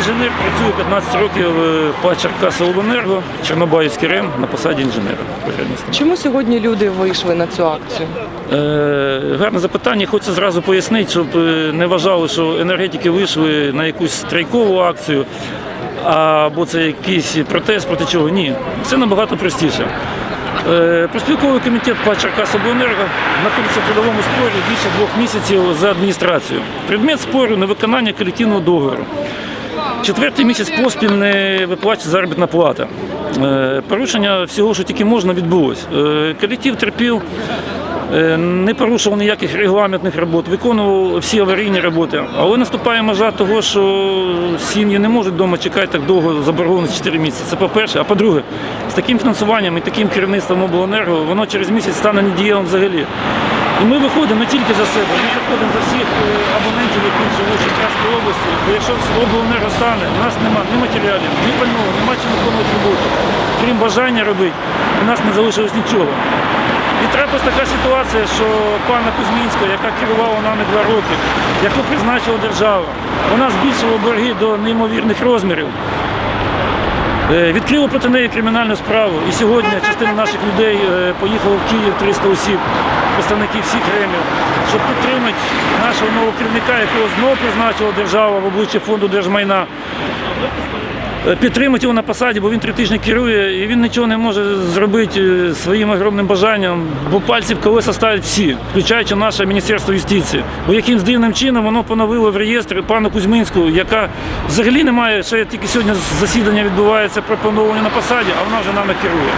інженер, працюю 15 років е, в ПА Черкасобленерго, Чорнобаївський РЕМ на посаді інженера. Чому сьогодні люди вийшли на цю акцію? Е, гарне запитання. Хочу зразу пояснити, щоб е, не вважали, що енергетики вийшли на якусь страйкову акцію, або це якийсь протест проти чого. Ні, це набагато простіше. Проспілковий комітет ПА Черкасобленерго знаходиться в трудовому спорі більше двох місяців за адміністрацію. Предмет спору невиконання колективного договору. Четвертий місяць поспіль не виплачується заробітна плата. Е, Порушення всього, що тільки можна, відбулось. Е, Колектив терпів, е, не порушував ніяких регламентних робот, виконував всі аварійні роботи. Але наступає межа того, що сім'ї не можуть вдома чекати так довго заборгованість 4 місяці. Це по-перше. А по-друге, з таким фінансуванням і таким керівництвом обленерго воно через місяць стане недієвим взагалі. І ми виходимо не тільки за себе, ми виходимо за всіх е, абонентів, які живуть в Черкаській області. Бо якщо обленерго стане, у нас немає ні матеріалів, ні пального, нема чим виконувати роботу. Крім бажання робити, у нас не залишилось нічого. І трапилась така ситуація, що пана Кузьмінська, яка керувала нами два роки, яку призначила держава, вона збільшила борги до неймовірних розмірів. Е, Відкрили проти неї кримінальну справу. І сьогодні частина наших людей е, поїхала в Київ 300 осіб, представників всіх ремів, щоб підтримати нашого нового керівника, якого знову призначила держава в обличчя фонду держмайна. Е, Підтримати його на посаді, бо він три тижні керує, і він нічого не може зробити е, своїм огромним бажанням, бо пальці в колеса ставлять всі, включаючи наше Міністерство юстиції. Бо якимсь дивним чином воно поновило в реєстр пану Кузьминську, яка взагалі не має, ще тільки сьогодні засідання відбувається про поновлення на посаді, а вона вже нами керує.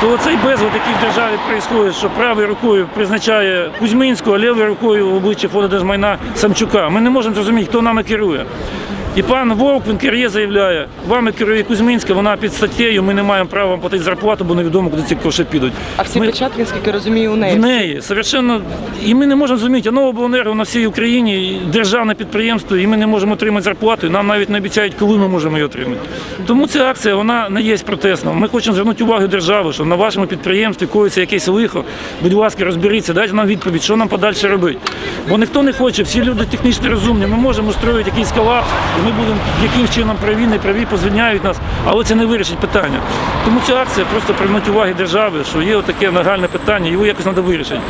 То цей безлад, який в державі відбувається, що правою рукою призначає Кузьминську, а лівою рукою в обличчя фонду держмайна Самчука. Ми не можемо зрозуміти, хто нами керує. І пан Вовк, він керує, заявляє, вами керує Кузьминська, вона під статтєю, ми не маємо права вам платити зарплату, бо невідомо, куди ці гроші підуть. А всі Ми- печатки, наскільки розумію, у в неї. неї совершенно і ми не можемо зрозуміти, Новобленерго на всій Україні державне підприємство, і ми не можемо отримати зарплату. І нам навіть не обіцяють, коли ми можемо її отримати. Тому ця акція вона не є протестна. Ми хочемо звернути увагу держави, що на вашому підприємстві коїться якесь лихо. Будь ласка, розберіться, дайте нам відповідь, що нам подальше робити. Бо ніхто не хоче, всі люди технічно розумні. Ми можемо устроїти якийсь колапс, і ми будемо яким чином праві, не праві, позвільняють нас, але це не вирішить питання. Тому ця акція просто привернуть уваги держави, що є отаке нагальне питання, його якось треба вирішити.